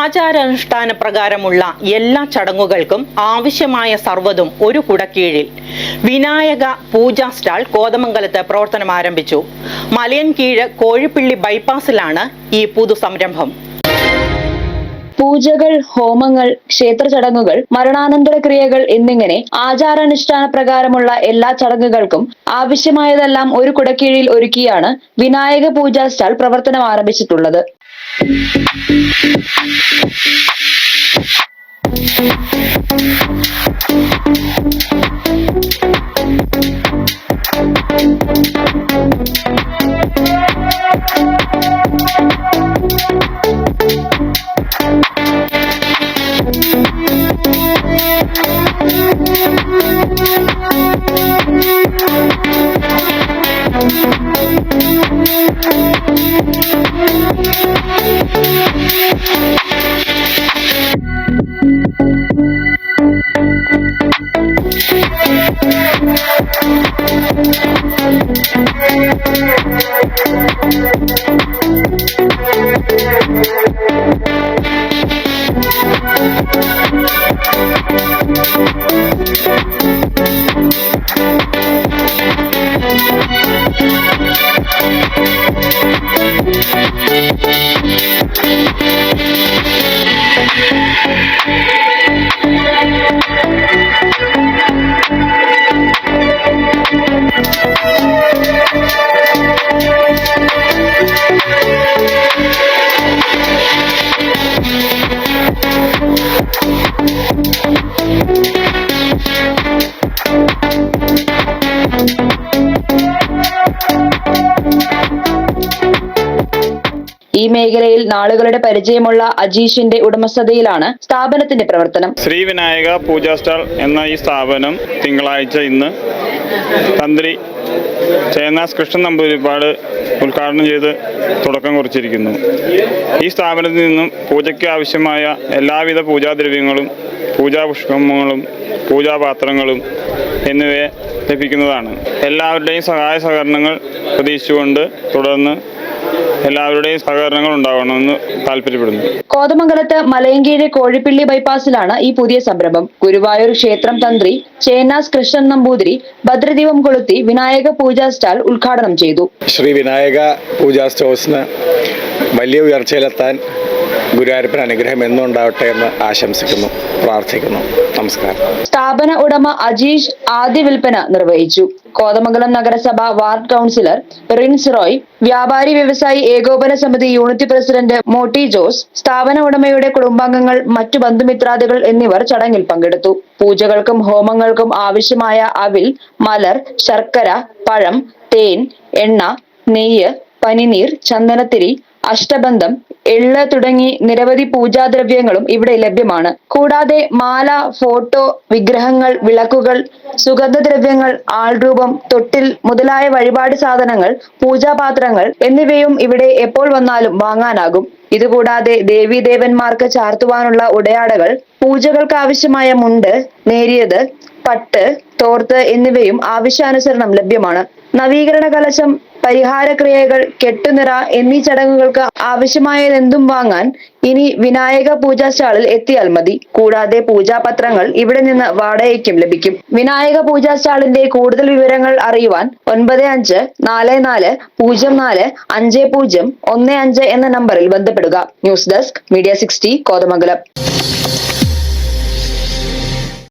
ആചാരാനുഷ്ഠാന പ്രകാരമുള്ള എല്ലാ ചടങ്ങുകൾക്കും ആവശ്യമായ സർവതും ഒരു കുടക്കീഴിൽ. വിനായക പൂജാ സ്റ്റാൾ കോതമംഗലത്ത് പ്രവർത്തനം ആരംഭിച്ചു. മലയൻകീഴ് കോഴിപ്പിള്ളി ബൈപ്പാസിലാണ് ഈ പുതു സംരംഭം പൂജകൾ ഹോമങ്ങൾ ക്ഷേത്ര ചടങ്ങുകൾ മരണാനന്തര ക്രിയകൾ എന്നിങ്ങനെ ആചാരാനുഷ്ഠാന പ്രകാരമുള്ള എല്ലാ ചടങ്ങുകൾക്കും ആവശ്യമായതെല്ലാം ഒരു കുടക്കീഴിൽ ഒരുക്കിയാണ് വിനായക പൂജാ സ്റ്റാൾ പ്രവർത്തനം ആരംഭിച്ചിട്ടുള്ളത്. Thank you. ഈ Thank you. മേഖലയിൽ നാളുകളുടെ പരിചയമുള്ള അജീഷിന്റെ ഉടമസ്ഥതയിലാണ് സ്ഥാപനത്തിന്റെ പ്രവർത്തനം. ശ്രീ വിനായക പൂജാ സ്റ്റാൾ എന്ന ഈ സ്ഥാപനം തിങ്കളാഴ്ച ഇന്ന് തന്ത്രി ചേന്നാസ് കൃഷ്ണൻ നമ്പൂതിരിപ്പാട് ഉദ്ഘാടനം ചെയ്ത് തുടക്കം കുറിച്ചിരിക്കുന്നു. ഈ സ്ഥാപനത്തിൽ നിന്നും പൂജയ്ക്ക് ആവശ്യമായ എല്ലാവിധ പൂജാദ്രവ്യങ്ങളും പൂജാപുഷ്പങ്ങളും പൂജാപാത്രങ്ങളും എന്നിവയെ ലഭിക്കുന്നതാണ്. എല്ലാവരുടെയും സഹായ സഹകരണങ്ങൾ പ്രതീക്ഷിച്ചുകൊണ്ട് തുടർന്ന് എല്ലാവരുടെയും സഹകരണങ്ങൾ ഉണ്ടാവണമെന്ന് താല്പര്യപ്പെടുന്നു. കോതമംഗലത്ത് മലയങ്കീഴ് കോഴിപ്പിള്ളി ബൈപ്പാസിലാണ് ഈ പുതിയ സംരംഭം. ഗുരുവായൂർ ക്ഷേത്രം തന്ത്രി ചേനാസ് കൃഷ്ണൻ നമ്പൂതിരി ഭദ്രദീപം കൊളുത്തി വിനായക പൂജാ സ്റ്റാൾ ഉദ്ഘാടനം ചെയ്തു. ശ്രീ വിനായക പൂജാ സ്റ്റോഴ്സിന് വലിയ ഉയർച്ചയിലെത്താൻ ഗുരുവായൂരപ്പൻ അനുഗ്രഹം എന്നും ഉണ്ടാവട്ടെ എന്ന് ആശംസിക്കുന്നു പ്രാർത്ഥിക്കുന്നു. നമസ്കാരം. സ്ഥാപന ഉടമ അജീഷ് ആദ്യ വിൽപ്പന നിർവഹിച്ചു. കോതമംഗലം നഗരസഭ വാർഡ് കൌൺസിലർ റിൻസ് റോയ് വ്യാപാരി വ്യവസായി ഏകോപന സമിതി യൂണിറ്റ് പ്രസിഡന്റ് മോട്ടി ജോസ് സ്ഥാപന ഉടമയുടെ കുടുംബാംഗങ്ങൾ മറ്റു ബന്ധുമിത്രാദികൾ എന്നിവർ ചടങ്ങിൽ പങ്കെടുത്തു. പൂജകൾക്കും ഹോമങ്ങൾക്കും ആവശ്യമായ അവിൽ മലർ ശർക്കര പഴം തേൻ എണ്ണ നെയ്യ് പനിനീർ ചന്ദനത്തിരി അഷ്ടബന്ധം എള്ള് തുടങ്ങി നിരവധി പൂജാദ്രവ്യങ്ങളും ഇവിടെ ലഭ്യമാണ്. കൂടാതെ മാല ഫോട്ടോ വിഗ്രഹങ്ങൾ വിളക്കുകൾ സുഗന്ധദ്രവ്യങ്ങൾ ആൾരൂപം തൊട്ടിൽ മുതലായ വഴിപാട് സാധനങ്ങൾ പൂജാപാത്രങ്ങൾ എന്നിവയും ഇവിടെ എപ്പോൾ വന്നാലും വാങ്ങാനാകും. ഇതുകൂടാതെ ദേവീദേവന്മാർക്ക് ചാർത്തുവാനുള്ള ഉടയാടകൾ പൂജകൾക്ക് ആവശ്യമായ മുണ്ട് നേരിയത് പട്ട് തോർത്ത് എന്നിവയും ആവശ്യാനുസരണം ലഭ്യമാണ്. നവീകരണ കലശം പരിഹാരക്രിയകൾ കെട്ടുനിറ എന്നീ ചടങ്ങുകൾക്ക് ആവശ്യമായതെന്തും വാങ്ങാൻ ഇനി വിനായക പൂജാ സ്റ്റാളിൽ എത്തിയാൽ മതി. കൂടാതെ പൂജാപത്രങ്ങൾ ഇവിടെ നിന്ന് വാടകയ്ക്കും ലഭിക്കും. വിനായക പൂജാ സ്റ്റാളിന്റെ കൂടുതൽ വിവരങ്ങൾ അറിയുവാൻ ഒൻപത് അഞ്ച് നാല് നാല് പൂജ്യം നാല് അഞ്ച് പൂജ്യം ഒന്ന് അഞ്ച് എന്ന നമ്പറിൽ ബന്ധപ്പെടുക. News desk media sixty Kothamangalam.